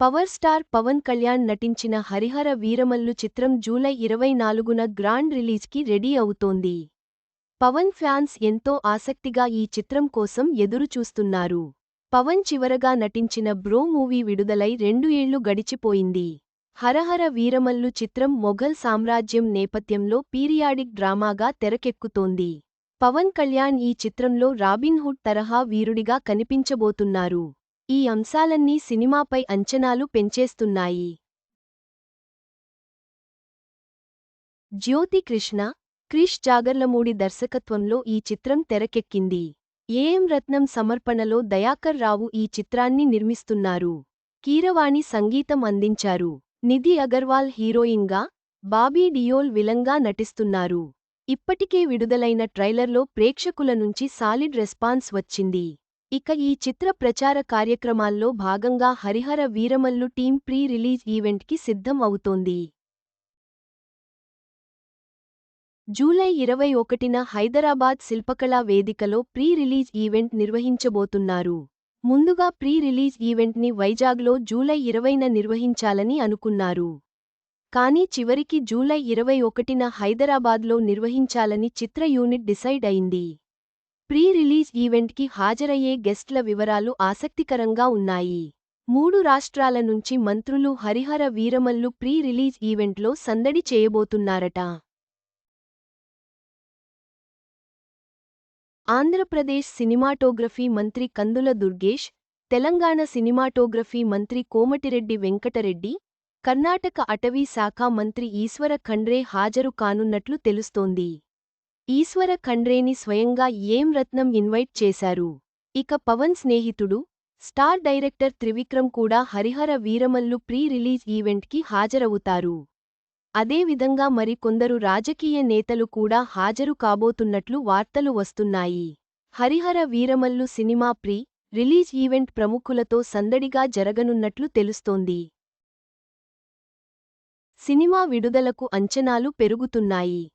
Power star Pawan Kalyan నటించిన హరిహర వీరమల్లు చిత్రం July ఇరవై నాలుగున గ్రాండ్ రిలీజ్కి రెడీ అవుతోంది. పవన్ ఫ్యాన్స్ ఎంతో ఆసక్తిగా ఈ చిత్రం కోసం ఎదురుచూస్తున్నారు. పవన్ చివరగా నటించిన బ్రో మూవీ విడుదలై రెండు ఏళ్ళు గడిచిపోయింది. హరహర వీరమల్లు చిత్రం మొఘల్ సామ్రాజ్యం నేపథ్యంలో పీరియాడిక్ డ్రామాగా తెరకెక్కుతోంది. పవన్ కళ్యాణ్ ఈ చిత్రంలో రాబిన్ హుడ్ తరహా వీరుడిగా కనిపించబోతున్నారు. ఈ అంశాలన్నీ సినిమాపై అంచనాలు పెంచేస్తున్నాయి. జ్యోతి కృష్ణ క్రిష్ జాగర్లమూడి దర్శకత్వంలో ఈ చిత్రం తెరకెక్కింది. ఏఎం రత్నం సమర్పణలో దయాకర్ రావు ఈ చిత్రాన్ని నిర్మిస్తున్నారు. కీరవాణి సంగీతం అందించారు. నిధి అగర్వాల్ హీరోయిన్గా బాబీ డియోల్ విలంగా నటిస్తున్నారు. ఇప్పటికే విడుదలైన ట్రైలర్లో ప్రేక్షకుల నుంచి సాలిడ్ రెస్పాన్స్ వచ్చింది. ఇక ఈ చిత్ర ప్రచార కార్యక్రమాల్లో భాగంగా Harihara Veeramallu team pre release ఈవెంట్కి సిద్ధం అవుతోంది. జూలై ఇరవై ఒకటిన హైదరాబాద్ శిల్పకళా వేదికలో ప్రీ రిలీజ్ ఈవెంట్ నిర్వహించబోతున్నారు. ముందుగా ప్రీ రిలీజ్ ఈవెంట్ని వైజాగ్లో జూలై ఇరవైన నిర్వహించాలని అనుకున్నారు. కానీ చివరికి జూలై ఇరవై ఒకటిన హైదరాబాద్లో నిర్వహించాలని చిత్ర యూనిట్ డిసైడ్ అయింది. ప్రీ రిలీజ్ ఈవెంట్కి హాజరయ్యే గెస్ట్ల వివరాలు ఆసక్తికరంగా ఉన్నాయి. మూడు రాష్ట్రాల నుంచి మంత్రులు హరిహర వీరమల్లు ప్రీ రిలీజ్ ఈవెంట్లో సందడి చేయబోతున్నారట. ఆంధ్రప్రదేశ్ సినిమాటోగ్రఫీ మంత్రి కందుల దుర్గేష్ తెలంగాణ సినిమాటోగ్రఫీ మంత్రి కోమటిరెడ్డి వెంకటరెడ్డి కర్ణాటక అటవీ శాఖ మంత్రి ఈశ్వర ఖండ్రే హాజరు కానున్నట్లు తెలుస్తోంది. ఈశ్వర ఖండ్రేని స్వయంగా ఏం రత్నం ఇన్వైట్ చేశారు? ఇక పవన్ స్నేహితుడు స్టార్ డైరెక్టర్ త్రివిక్రమ్ కూడా హరిహర వీరమల్లు ప్రీ రిలీజ్ ఈవెంట్కి హాజరవుతారు. అదేవిధంగా మరికొందరు రాజకీయ నేతలు కూడా హాజరు కాబోతున్నట్లు వార్తలు వస్తున్నాయి. Harihara Veeramallu cinema pre release event ప్రముఖులతో సందడిగా జరగనున్నట్లు తెలుస్తోంది. సినిమా విడుదలకు అంచనాలు పెరుగుతున్నాయి.